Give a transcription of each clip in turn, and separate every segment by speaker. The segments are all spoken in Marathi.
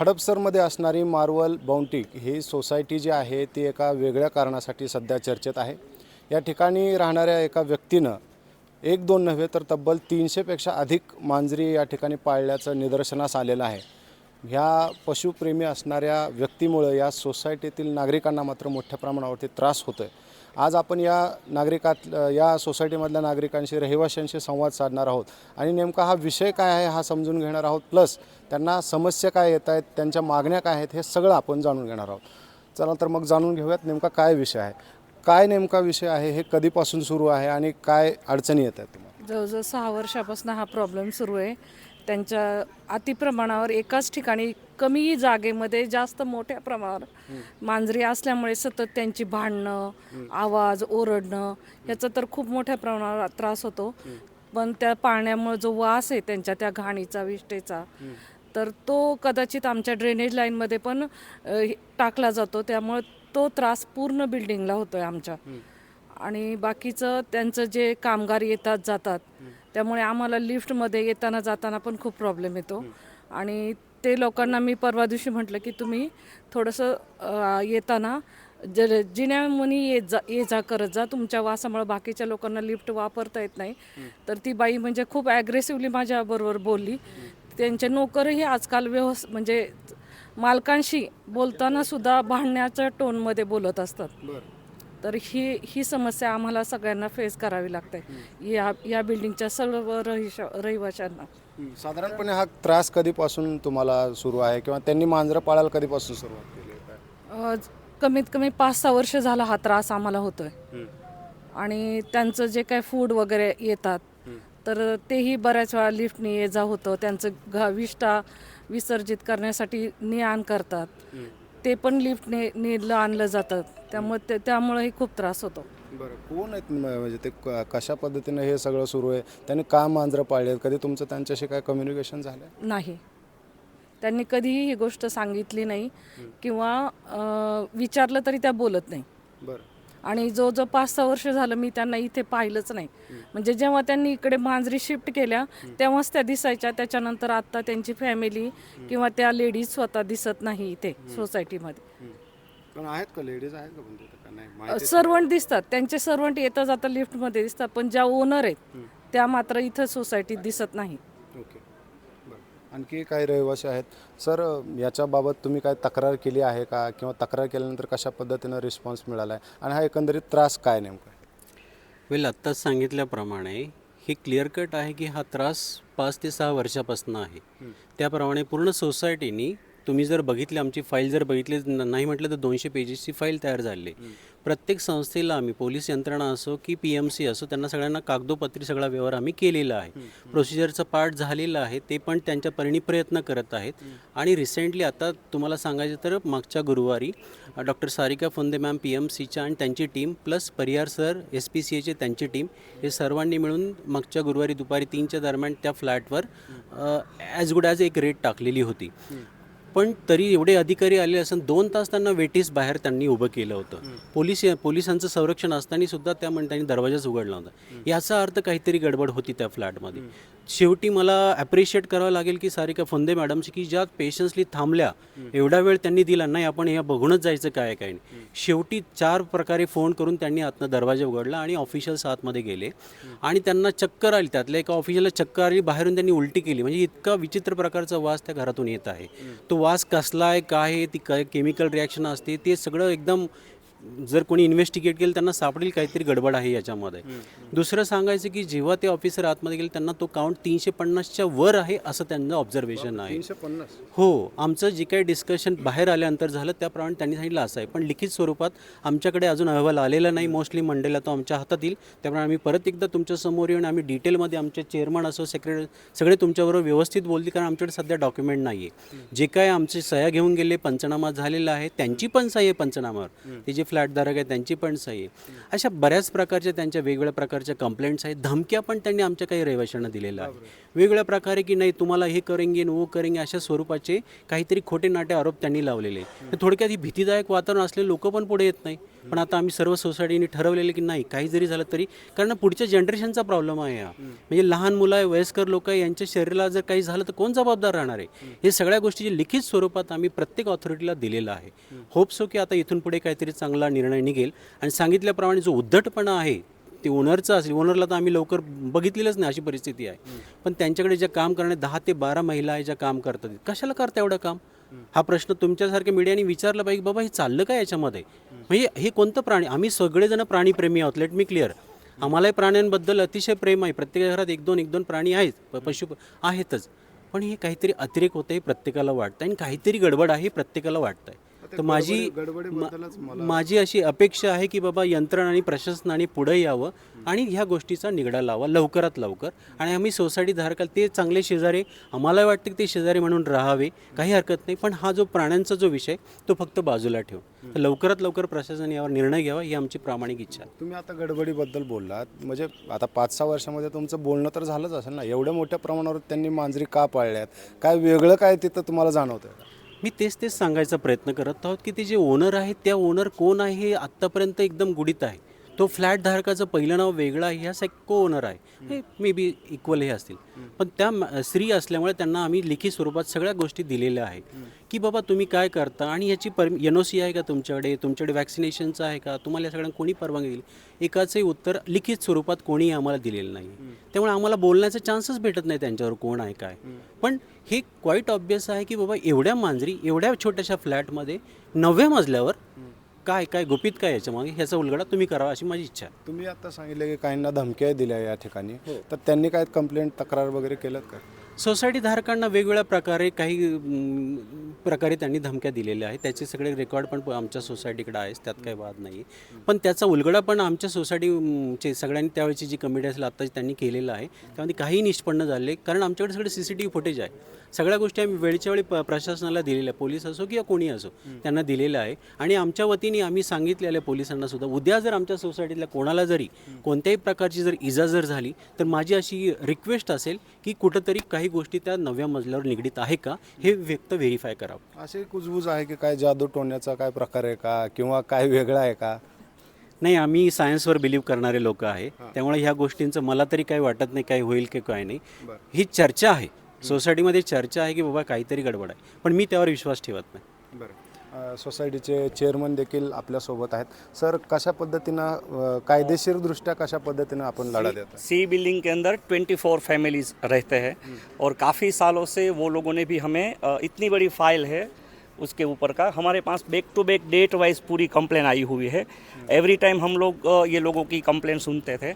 Speaker 1: हडपसरमध्ये असणारी मार्वल बाउंटिक ही सोसायटी जी आहे ती एका वेगळ्या कारणासाठी सध्या चर्चेत आहे. या ठिकाणी राहणाऱ्या एका व्यक्तीनं एक दोन नव्हे तर तब्बल तीनशेपेक्षा अधिक मांजरी या ठिकाणी पाळल्याचं निदर्शनास आलेलं आहे. ह्या पशुप्रेमी असणाऱ्या व्यक्तीमुळं या सोसायटीतील नागरिकांना मात्र मोठ्या प्रमाणावरती त्रास होतो आहे आज आपण या नागरिकात या सोसायटीमधल्या नागरिकांशी रहिवाशांशी संवाद साधणार आहोत. आणि नेमका हा विषय काय आहे हा समजून घेणार आहोत. प्लस त्यांना समस्या काय येत आहेत त्यांच्या मागण्या काय आहेत हे सगळं आपण जाणून घेणार आहोत. चला तर मग जाणून घेऊयात नेमका काय विषय आहे. काय नेमका विषय आहे हे कधीपासून सुरू आहे आणि काय अडचणी येत आहेत तुम्हाला?
Speaker 2: जवळजवळ सहा वर्षापासून हा प्रॉब्लेम सुरू आहे. त्यांच्या अतिप्रमाणावर एकाच ठिकाणी कमी जागेमध्ये जास्त मोठ्या प्रमाणावर मांजरी असल्यामुळे सतत त्यांची भांडणं आवाज ओरडणं याचा तर खूप मोठ्या प्रमाणावर त्रास होतो. पण त्या पाण्यामुळे जो वास आहे त्यांच्या त्या घाणीचा विष्टेचा तर तो कदाचित आमच्या ड्रेनेज लाईनमध्ये पण हे- टाकला जातो. त्यामुळे तो त्रास पूर्ण बिल्डिंगला होतोय आमच्या. आणि बाकीचं त्यांचं जे कामगार येतात जातात त्यामुळे आम्हाला लिफ्टमध्ये येताना जाताना पण खूप प्रॉब्लेम येतो. आणि ते लोकांना मी परवा दिवशी म्हटलं की तुम्ही थोडंसं येताना ज जिन्यामुनी ये जा ये जा करत जा तुमच्या वासामुळे बाकीच्या लोकांना लिफ्ट वापरता येत नाही. तर ती बाई म्हणजे खूप ॲग्रेसिव्हली माझ्याबरोबर बोलली. त्यांचे नोकरही आजकाल व्यवस् म्हणजे मालकांशी बोलताना सुद्धा भांडण्याच्या टोनमध्ये बोलत असतात. तर ही ही समस्या आम्हाला सगळ्यांना फेस करावी लागते. या या बिल्डिंगच्या सर्व रहिशा रहिवाशांना.
Speaker 1: साधारणपणे हा त्रास कधीपासून तुम्हाला सुरू आहे किंवा त्यांनी मांजरं पाळायला कधीपासून सुरुवात केली आहे? काय?
Speaker 2: अ, कमीत कमी पाच सहा वर्ष झाला हा त्रास आम्हाला होतोय. आणि त्यांचं जे काय फूड वगैरे येतात तर तेही बऱ्याच वेळा लिफ्टने ये जा होतं. त्यांचं घा विष्टा विसर्जित करण्यासाठी ने आण करतात. ते पण लिफ्टने नेलं आणलं जातं. त्यामुळे ते त्यामुळेही खूप त्रास होतो.
Speaker 1: बरं कोण आहेत म- म्हणजे ते क- कशा पद्धतीनं हे सगळं सुरू आहे? त्यांनी का मांजरं पाळली आहेत? कधी तुमचं त्यांच्याशी काय कम्युनिकेशन झालं?
Speaker 2: नाही. त्यांनी कधीही ही गोष्ट सांगितली नाही किंवा अ, विचारलं तरी त्या बोलत नाही.
Speaker 1: बरं.
Speaker 2: आणि जो जो पाच सहा वर्ष झालं मी त्यांना इथे पाहिलंच नाही. म्हणजे जेव्हा त्यांनी इकडे मांजरी शिफ्ट केल्या तेव्हाच त्या दिसायच्या. त्याच्यानंतर आता त्यांची फॅमिली किंवा त्या लेडीज स्वतः दिसत नाही इथे सोसायटीमध्ये
Speaker 1: पण आहेत का? लेडीज आहेत का? पण तिथं का नाही? माहिती
Speaker 2: सर्वंट दिसतात. त्यांचे सर्वंट येता जाता लिफ्टमध्ये दिसतात. पण ज्या ओनर आहेत त्या मात्र इथं सोसायटीत दिसत नाही.
Speaker 1: ओके. बरं. आणखी काही रहिवासी आहेत. सर याच्याबाबत तुम्ही काय तक्रार केली आहे का? किंवा तक्रार केल्यानंतर कशा पद्धतीनं रिस्पॉन्स मिळाला आहे आणि हा एकंदरीत त्रास काय नेमका?
Speaker 3: वेल आत्ताच सांगितल्याप्रमाणे हे क्लिअर कट आहे की हा त्रास पाच ते सहा वर्षापासून आहे. त्याप्रमाणे पूर्ण सोसायटीनी तुम्ही जर बघितली आमची फाईल जर बघितली नाही म्हटलं तर दोनशे पेजेसची फाईल तयार झाली. प्रत्येक संस्थेला आम्ही पोलीस यंत्रणा असो की पी एम सी असो त्यांना सगळ्यांना कागदोपत्री सगळा व्यवहार आम्ही केलेला आहे. प्रोसिजरचं पार्ट झालेलं आहे ते पण त्यांच्या परिणी प्रयत्न करत आहेत. आणि रिसेंटली आता तुम्हाला सांगायचं तर मागच्या गुरुवारी doctor Sarika Phonde ma'am P M सीच्या आणि त्यांची team plus Parihar sir S P C एची त्यांची टीम हे सर्वांनी मिळून मागच्या गुरुवारी दुपारी तीनच्या दरम्यान त्या फ्लॅटवर ॲज गुड ॲज एक रेट टाकलेली होती. पण तरी एवढे अधिकारी आले असून दोन तास त्यांना वेटीस बाहेर त्यांनी उभं केलं होतं. पोलीस पोलिसांचं संरक्षण असताना सुद्धा त्या म्हण त्यांनी दरवाजाच उघडला होता याचा अर्थ काहीतरी गडबड होती त्या फ्लॅटमध्ये. शेवटी मला ॲप्रिशिएट करावं लागेल की सारिका फंदे मॅडमची की ज्या पेशन्सली थांबल्या एवढा वेळ त्यांनी दिला नाही आपण या बघूनच जायचं काय काय नाही. शेवटी चार प्रकारे फोन करून त्यांनी आतनं दरवाजा उघडला आणि ऑफिशियल्स आतमध्ये गेले. आणि त्यांना चक्कर आली त्यातल्या एका ऑफिशियलला चक्कर आली बाहेरून त्यांनी उलटी केली. म्हणजे इतका विचित्र प्रकारचा वास त्या घरातून येत आहे. तो वास कसला आहे काय आहे ती काय केमिकल रिॲक्शन असते ते सगळं एकदम जर कोणी इन्व्हेस्टिगेट केलं त्यांना सापडेल काहीतरी गडबड आहे याच्यामध्ये. दुसरं सांगायचं की जेव्हा ते ऑफिसर आतमध्ये गेले त्यांना तो काउंट तीनशे पन्नासच्या वर आहे असं त्यांचं ऑब्झर्वेशन आहे. हो आमचं जे काही डिस्कशन बाहेर आल्यानंतर झालं त्याप्रमाणे त्यांनी सांगितलं असं आहे. पण लिखित स्वरूपात आमच्याकडे अजून अहवाल आलेला नाही. मोस्टली मंडेला तो आमच्या हातात येईल. त्याप्रमाणे आम्ही परत एकदा तुमच्यासमोर येऊन आम्ही डिटेलमध्ये आमचे चेअरमन असो सेक्रेटरी सगळे तुमच्याबरोबर व्यवस्थित बोलतील कारण आमच्याकडे सध्या डॉक्युमेंट नाही आहे जे काय आमचे सह्या घेऊन गेले पंचनामा झालेला आहे त्यांची पण सही आहे पंचनामावर ते जे फ्लॅटधारक आहे त्यांची पण सही अशा बऱ्याच प्रकारच्या त्यांच्या वेगवेगळ्या प्रकारच्या कंप्लेंट्स आहेत. धमक्या पण त्यांनी आमच्या काही रहिवाशांना दिलेल्या आहे वेगवेगळ्या प्रकारे की नाही तुम्हाला हे करेंगे न वो करेंगे अशा स्वरूपाचे काहीतरी खोटे नाटे आरोप त्यांनी लावलेले थोडक्यात ही भीतीदायक वातावरण असलेले लोक पण पुढे येत नाही. पण आता आम्ही सर्व सोसायटीने ठरवलेले की नाही काही जरी झालं तरी कारण पुढच्या जनरेशनचा प्रॉब्लेम आहे हा. म्हणजे लहान मुलं आहे वयस्कर लोक आहे यांच्या शरीराला जर काही झालं तर कोण जबाबदार राहणार आहे? हे सगळ्या गोष्टीची लिखित स्वरूपात आम्ही प्रत्येक ऑथॉरिटीला दिलेलं आहे. होप सो की आता इथून पुढे काहीतरी चांगला निर्णय निघेल. आणि सांगितल्याप्रमाणे जो उद्धटपणा आहे ते ओनरचं असेल ओनरला तर आम्ही लवकर बघितलेलंच नाही अशी परिस्थिती आहे. पण त्यांच्याकडे ज्या काम करणे दहा ते बारा महिला आहे ज्या काम करतात कशाला करता एवढं काम? हा प्रश्न तुमच्यासारख्या मीडियाने विचारला पाहिजे बाबा हे चाललं काय याच्यामध्ये? म्हणजे हे कोणतं प्राणी? आम्ही सगळेजण प्राणीप्रेमी आहोत लेट मी क्लिअर आम्हालाही प्राण्यांबद्दल अतिशय प्रेम आहे. प्रत्येक घरात एक दोन एक दोन प्राणी आहेत पशु आहेतच. पण हे काहीतरी अतिरेक होतं हे प्रत्येकाला वाटतं आणि काहीतरी गडबड आहे हे प्रत्येकाला वाटतंय. तर माझी माझी अशी अपेक्षा आहे की बाबा यंत्रणा आणि प्रशासनाने पुढे यावं आणि ह्या गोष्टीचा निगडा लावा लवकरात लवकर. आणि आम्ही सोसायटी धारकाला ते चांगले शेजारी आम्हाला वाटतं की ते शेजारी म्हणून राहावे काही हरकत नाही. पण हा जो प्राण्यांचा जो विषय तो फक्त बाजूला ठेव. तर लवकरात लवकर प्रशासन यावर निर्णय घ्यावा ही आमची प्रामाणिक इच्छा आहे.
Speaker 1: तुम्ही आता गडबडीबद्दल बोललात. म्हणजे आता पाच सहा वर्षामध्ये तुमचं बोलणं तर झालंच असेल ना? एवढ्या मोठ्या प्रमाणावर त्यांनी मांजरी का पाळल्यात? काय वेगळं काय तिथं तुम्हाला जाणवतं?
Speaker 3: मी तेच तेच सांगायचा प्रयत्न करत आहोत की ते जे ओनर आहेत त्या ओनर कोण आहे हे आत्तापर्यंत एकदम गुढीत आहे तो फ्लॅट धारकाचं पहिलं नाव वेगळं आहे ह्या को ओनर आहे. हे मे बी इक्वल हे असतील. पण त्या स्त्री असल्यामुळे त्यांना आम्ही लिखित स्वरूपात सगळ्या गोष्टी दिलेल्या आहेत. की बाबा तुम्ही काय करता? आणि याची पर एन ओ सी आहे का तुमच्याकडे? तुमच्याकडे वॅक्सिनेशनचं आहे का? तुम्हाला या सगळ्यांना कोणी परवानगी दिली? एकाचे उत्तर लिखित स्वरूपात कोणीही आम्हाला दिलेलं नाही. त्यामुळे आम्हाला बोलण्याचा चान्सच भेटत नाही त्यांच्यावर कोण आहे काय. पण हे क्वाईट ऑब्वियस आहे की बाबा एवढ्या मांजरी एवढ्या छोट्याशा फ्लॅटमध्ये नवव्या मजल्यावर काय काय गुपित काय याच्यामागे ह्याचा उलगडा तुम्ही करावा अशी माझी इच्छा आहे.
Speaker 1: तुम्ही आता सांगितलं की काहींना धमक्या दिल्या या ठिकाणी. तर त्यांनी काय कंप्लेंट तक्रार वगैरे केलं का?
Speaker 3: सोसायटी धारकांना वेगवेगळ्या प्रकारे काही अं, प्रकारे त्यांनी धमक्या दिलेल्या आहेत. त्याचे सगळे रेकॉर्ड पण प- आमच्या सोसायटीकडे आहेच त्यात काही वाद नाही. पण त्याचा उलगडा पण आमच्या सोसायटीचे सगळ्यांनी त्यावेळची जी कमिटी असेल आत्ताची त्यांनी केलेलं आहे. त्यामध्ये काही निष्पन्न झाले कारण आमच्याकडे सगळे C C T V footage आहे. सगळ्या गोष्टी आम्ही वेळच्या वेळी प- प्रशासनाला दिलेल्या पोलीस असो किंवा कोणी असो त्यांना दिलेलं आहे. आणि आमच्या वतीने आम्ही सांगितलेल्या पोलिसांना सुद्धा उद्या जर आमच्या सोसायटीतल्या कोणाला जरी कोणत्याही प्रकारची जर इजा जर झाली तर माझी अशी रिक्वेस्ट असेल की कुठंतरी काही गोष्टी त्या नवव्या मजल्यावर निगडीत आहे का हे व्यक्त व्हेरीफाय करावं.
Speaker 1: असे कुजबूज आहे की काय जादू टोण्याचा काय प्रकार आहे का किंवा काय वेगळा आहे का?
Speaker 3: नाही आम्ही सायन्सवर बिलीव्ह करणारे लोक आहे. त्यामुळे ह्या गोष्टींचं मला तरी काही वाटत नाही काय होईल की काय नाही. ही चर्चा आहे. सोसायटीमध्ये चर्चा आहे की बाबा काहीतरी गडबड आहे. पण मी त्यावर विश्वास ठेवत नाही.
Speaker 1: बरं. सोसायटीचे चेअरमन देखील आपल्यासोबत आहेत. सर कशा पद्धतीनं कायदेशीरदृष्ट्या कशा पद्धतीनं आपण लढा देत?
Speaker 4: सी बिल्डिंग के अंदर 24 फैमिलीज रहते हैं और काफ़ी सालों से वो लोगों ने भी हमें अ, इतनी बड़ी फाइल है उसके ऊपर का। हमारे pass back to back date wise Puri complain आई हुई है। एवरी टाइम हम लोग अ, ये लोगों की कंप्लेन सुनते थे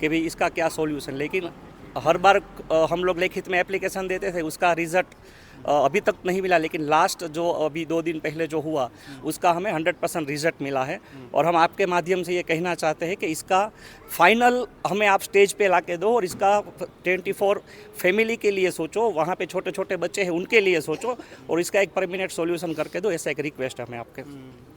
Speaker 4: कि भाई इसका क्या सॉल्यूशन लेकिन हर बार हम लोग लिखित में एप्लीकेशन देते थे उसका रिज़ल्ट अभी तक नहीं मिला लेकिन लास्ट जो अभी दो दिन पहले जो हुआ उसका हमें हंड्रेड परसेंट रिज़ल्ट मिला है। और हम आपके माध्यम से ये कहना चाहते हैं कि इसका फाइनल हमें आप स्टेज पे ला के दो और इसका ट्वेंटी फोर फैमिली के लिए सोचो वहाँ पे छोटे छोटे बच्चे हैं उनके लिए सोचो और इसका एक परमिनेंट सोल्यूशन करके दो ऐसा एक रिक्वेस्ट है हमें आपके।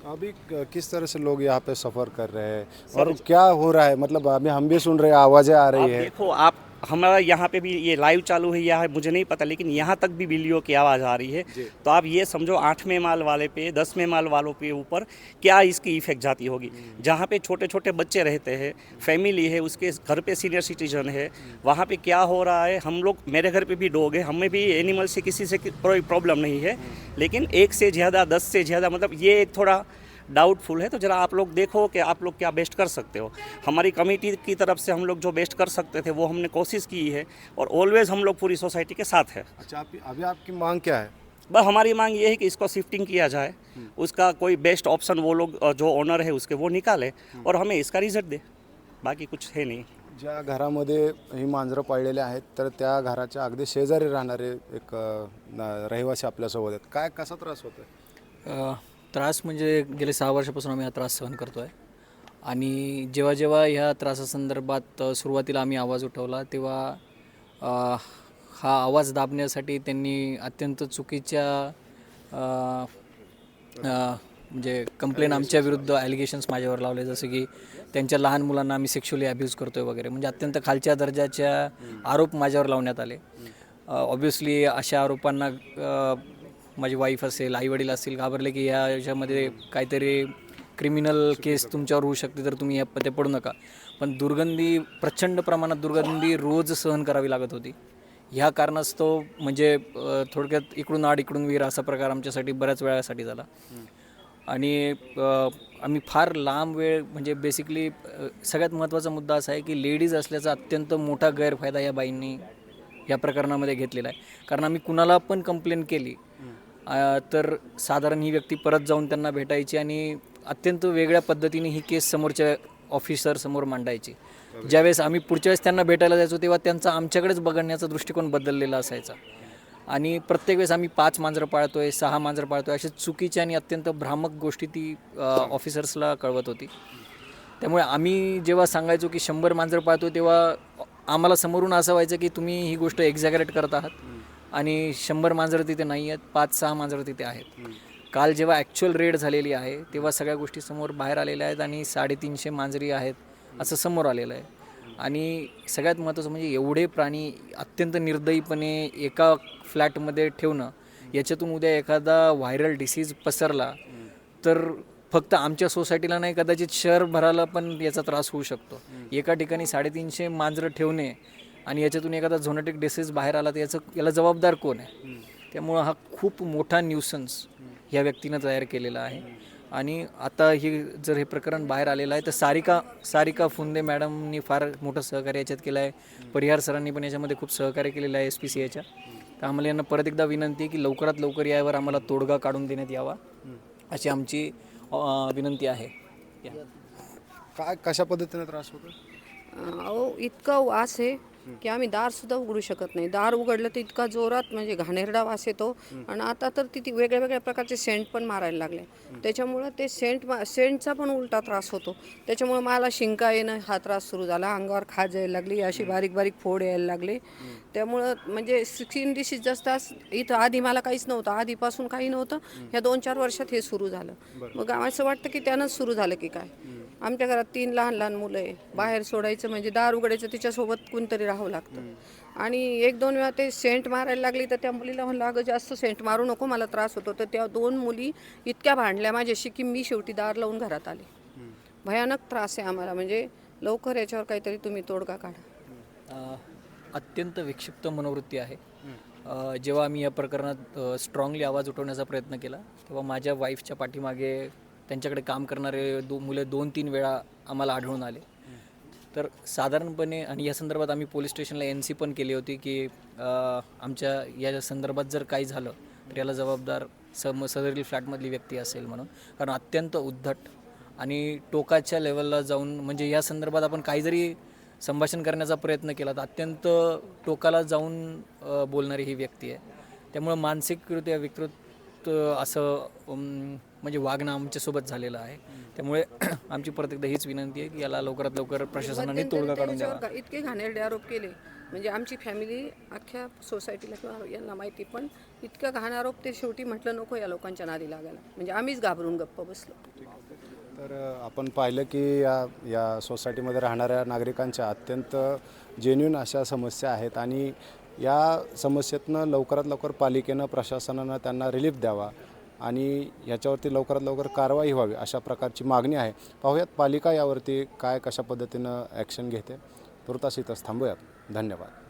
Speaker 1: अभी किस तरह से लोग यहाँ पे सफ़र कर रहे हैं? और क्या हो रहा है? मतलब अभी हम भी सुन रहे हैं आवाज़ें आ रही है।
Speaker 4: देखो आप हमारा यहाँ पे भी ये लाइव चालू है या है मुझे नहीं पता लेकिन यहाँ तक भी बिल्लियों की आवाज़ आ रही है। तो आप ये समझो आठवें माल वाले पे दसवें माल वालों पे ऊपर क्या इसकी इफ़ेक्ट जाती होगी? जहाँ पे छोटे छोटे बच्चे रहते हैं फैमिली है उसके घर पे सीनियर सिटीजन है वहाँ पे क्या हो रहा है हम लोग मेरे घर पे भी डॉग है हमें भी एनिमल से किसी से कोई प्रॉब्लम नहीं है। लेकिन एक से ज़्यादा दस से ज़्यादा मतलब ये एक थोड़ा डाउटफुल है तो ज़रा आप लोग देखो कि आप लोग क्या बेस्ट कर सकते हो। हमारी कमेटी की तरफ से हम लोग जो बेस्ट कर सकते थे वो हमने कोशिश की है और ऑलवेज़ हम लोग पूरी सोसाइटी के साथ है।
Speaker 1: अच्छा आप अभी आपकी मांग क्या है?
Speaker 4: बस हमारी मांग ये है कि इसको शिफ्टिंग किया जाए। उसका कोई बेस्ट ऑप्शन वो लोग जो ओनर है उसके वो निकाले और हमें इसका रिजल्ट दे। बाकी कुछ है नहीं।
Speaker 1: ज्या घरामध्ये ही मांजरं पाळलेली आहेत तर त्या घराच्या अगदी शेजारी राहणारे एक अ, न- रहिवासी आपल्यासोबत आहेत. काय कसा त्रास होतो
Speaker 5: अ, त्रास म्हणजे गेले सहा वर्षापासून आम्ही हा त्रास सहन करतो आहे आणि जेव्हा जेव्हा ह्या त्रासासंदर्भात सुरुवातीला आम्ही आवाज उठवला तेव्हा हा आवाज दाबण्यासाठी त्यांनी अत्यंत चुकीच्या म्हणजे कंप्लेन आमच्या विरुद्ध ॲलिगेशन्स माझ्यावर लावले जसं की त्यांच्या लहान मुलांना आम्ही सेक्शुअली अब्यूज करतोय वगैरे. म्हणजे अत्यंत खालच्या दर्जाच्या आरोप माझ्यावर लावण्यात आले. ऑब्व्हियसली अशा आरोपांना माझी वाईफ असेल आईवडील असतील घाबरले की ह्या याच्यामध्ये काहीतरी क्रिमिनल केस तुमच्यावर होऊ शकते तर तुम्ही या पते पडू नका. पण दुर्गंधी प्रचंड प्रमाणात दुर्गंधी रोज सहन करावी लागत होती. ह्या कारणास्तव म्हणजे थोडक्यात इकडून आड इकडून वीर असा प्रकार आमच्यासाठी बऱ्याच वेळासाठी झाला. आणि आम्ही फार लांब वेळ म्हणजे बेसिकली सगळ्यात महत्त्वाचा मुद्दा असा आहे की लेडीज असल्याचा अत्यंत मोठा गैरफायदा या बाईंनी या प्रकरणामध्ये घेतलेला आहे. कारण आम्ही कुणाला पण कंप्लेंट केली तर साधारण ही व्यक्ती परत जाऊन त्यांना भेटायची आणि अत्यंत वेगळ्या पद्धतीने ही केस समोरच्या ऑफिसर समोर मांडायची. ज्यावेळेस आम्ही पुढच्या वेळेस त्यांना भेटायला जायचो तेव्हा त्यांचा आमच्याकडेच बघण्याचा दृष्टिकोन बदललेला असायचा. आणि प्रत्येक वेळेस आम्ही पाच मांजरं पाळतोय सहा मांजरं पाळतोय अशा चुकीच्या आणि अत्यंत भ्रामक गोष्टी ती ऑफिसर्सला कळवत होती. त्यामुळे आम्ही जेव्हा सांगायचो की शंभर मांजरं पाळतो तेव्हा आम्हाला समोरून असं व्हायचं की तुम्ही ही गोष्ट एक्झॅगरेट करत आहात. आणि शंभर मांजरं तिथे नाही आहेत पाच सहा मांजरं तिथे आहेत. काल जेव्हा ॲक्च्युअल रेड झालेली आहे तेव्हा सगळ्या गोष्टी समोर बाहेर आलेल्या आहेत आणि साडेतीनशे मांजरी आहेत असं समोर आलेलं आहे. आणि सगळ्यात महत्त्वाचं म्हणजे एवढे प्राणी अत्यंत निर्दयीपणे एका फ्लॅटमध्ये ठेवणं याच्यातून उद्या एखादा व्हायरल डिसीज पसरला तर फक्त आमच्या सोसायटीला नाही कदाचित शहरभराला पण याचा त्रास होऊ शकतो. एका ठिकाणी साडेतीनशे मांजरं ठेवणे आणि याच्यातून एखादा झोनॅटिक डिसीज बाहेर आला तर याचं याला जबाबदार कोण आहे? त्यामुळं हा खूप मोठा न्यूसन्स ह्या व्यक्तीनं तयार केलेला आहे. आणि आता ही जर हे प्रकरण बाहेर आलेलं आहे तर सारिका सारिका फुंदे मॅडमनी फार मोठं सहकार्य याच्यात केलं आहे. परिहार सरांनी पण याच्यामध्ये खूप सहकार्य केलेलं आहे एस पी सी एच्या तर आम्हाला यांना परत एकदा विनंती आहे की लवकरात लवकर यावर आम्हाला तोडगा काढून देण्यात यावा अशी आमची विनंती आहे. या.
Speaker 1: काय कशा पद्धतीने त्रास होतो
Speaker 6: अहो इतका वास आहे. की आम्ही दार सुद्धा उघडू शकत नाही. दार उघडलं तर इतका जोरात म्हणजे घाणेरडा वास येतो आणि आता तर तिथे वेगळ्या वेगळ्या प्रकारचे सेंट पण मारायला लागले. त्याच्यामुळं ते सेंट मा सेंटचा पण उलटा त्रास होतो. त्याच्यामुळं मला शिंका येणं हा त्रास सुरू झाला. अंगावर खाज यायला लागली अशी बारीक बारीक फोड यायला लागले. त्यामुळं म्हणजे स्किन डिसीज जास्त इथं आधी मला काहीच नव्हतं. आधीपासून काही नव्हतं. ह्या दोन चार वर्षात हे सुरू झालं. मग असं वाटतं की त्यानंच सुरू झालं की काय? आमच्या घरात तीन लहान लहान मुलं आहे. बाहेर सोडायचं म्हणजे दार उघडायचं तिच्यासोबत कोणतरी राहावं लागतं. आणि एक दोन वेळा ते सेंट मारायला लागली तर त्या मुलीला म्हणलं अगं जास्त सेंट मारू नको मला त्रास होतो. तर त्या दोन मुली इतक्या भांडल्या माझ्याशी की मी शेवटी दार लावून घरात आले. भयानक त्रास आहे आम्हाला. म्हणजे लवकर याच्यावर काहीतरी तुम्ही तोडगा काढा.
Speaker 5: अत्यंत विक्षिप्त मनोवृत्ती आहे. जेव्हा आम्ही या प्रकरणात स्ट्रॉंगली आवाज उठवण्याचा प्रयत्न केला तेव्हा माझ्या वाईफच्या पाठीमागे त्यांच्याकडे काम करणारे दो मुलं दोन तीन वेळा आम्हाला आढळून आले. तर साधारणपणे आणि या संदर्भात आम्ही पोलीस स्टेशनला एन सी पण केली होती की आमच्या या संदर्भात जर काही झालं तर याला जबाबदार सम सदरील फ्लॅटमधली व्यक्ती असेल म्हणून. कारण अत्यंत उद्धट आणि टोकाच्या लेवलला जाऊन म्हणजे या संदर्भात आपण काही जरी संभाषण करण्याचा प्रयत्न केला तर अत्यंत टोकाला जाऊन बोलणारी ही व्यक्ती आहे. त्यामुळं मानसिकरित्या विकृत असं म्हणजे वागणं आमच्यासोबत झालेलं आहे. त्यामुळे आमची परत एकदा हीच विनंती आहे की याला लवकरात लवकर प्रशासनाने तोडगा काढून द्यावा.
Speaker 6: इतके घाणेरडे आरोप केले. म्हणजे आमची फॅमिली अख्ख्या सोसायटीला किंवा यांना माहिती पण इतकं घाण आरोप ते शेवटी म्हटलं नको या लोकांच्या नादी लागायला. म्हणजे आम्हीच घाबरून गप्प बसलो.
Speaker 1: तर आपण पाहिलं की या या सोसायटीमध्ये राहणाऱ्या नागरिकांच्या अत्यंत जेन्युन अशा समस्या आहेत आणि या समस्येतनं लवकरात लवकर पालिकेनं प्रशासनानं त्यांना रिलीफ द्यावा. आणि याच्यावरती लवकरात लवकर कारवाई व्हावी अशा प्रकारची मागणी आहे. पाहूयात पालिका यावरती काय कशा पद्धतीनं ॲक्शन घेते. तुर्तास इथंच थांबूयात. धन्यवाद.